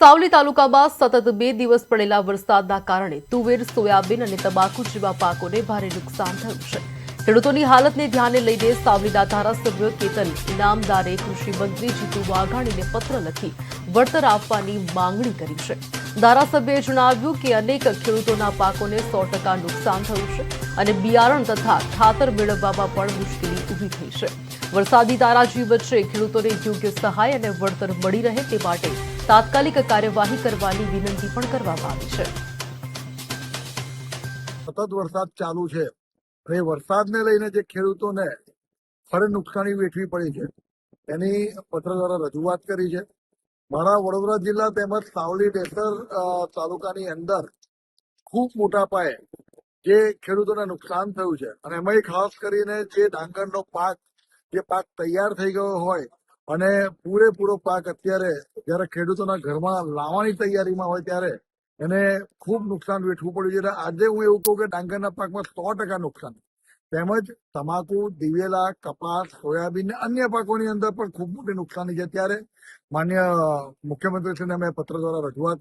સાવલી તાલુકામાં સતત બે દિવસ પડેલા વરસાદના કારણે તુવેર, સોયાબીન અને તમાકુ જેવા પાકોને ભારે નુકસાન થયું છે. ખેડૂતોની હાલતને ધ્યાને લઈને સાવલીના ધારાસભ્ય કેતન ઇનામદારે કૃષિમંત્રી જીતુ વાઘાણીને પત્ર લખી વળતર આપવાની માંગણી કરી છે. ધારાસભ્યએ જણાવ્યું કે અનેક ખેડૂતોના પાકોને સો ટકા નુકસાન થયું છે અને બિયારણ તથા ખાતર મેળવવામાં પણ મુશ્કેલી ઊભી થઈ છે. વરસાદી તારાજી વચ્ચે ખેડૂતોને યોગ્ય સહાય અને વળતર મળી રહે તે માટે તાત્કાલિક કાર્યવાહી કરવાની વિનંતી પણ કરવામાં આવી છે. સતત વરસાદ ચાલુ છે. એ વરસાદને લઈને જે ખેડૂતોને ફરે નુકસાની વેઠવી પડી છે. એની પત્ર દ્વારા રજૂઆત કરી છે. મારા વડોદરા જિલ્લા તેમજ સાવલી ડેસર તાલુકાની અંદર ખૂબ મોટા પાયે જે ખેડૂતોને નુકસાન થયું છે. અને એમાંય ખાસ કરીને જે ડાંગરનો પાક, જે પાક તૈયાર થઈ ગયો હોય અને પૂરેપૂરો પાક અત્યારે જ્યારે ખેડૂતોના ઘરમાં લાવવાની તૈયારીમાં હોય ત્યારે એને ખૂબ નુકસાન વેઠવું પડ્યું છે. આજે હું એવું કહું કે ડાંગરના પાકમાં સો ટકા નુકસાન. તેમજ તમાકુ, દિવેલા, કપાસ, સોયાબીન અન્ય પાકોની અંદર પણ ખૂબ મોટી નુકસાની છે. ત્યારે માન્ય મુખ્યમંત્રીશ્રીને અમે પત્ર દ્વારા રજૂઆત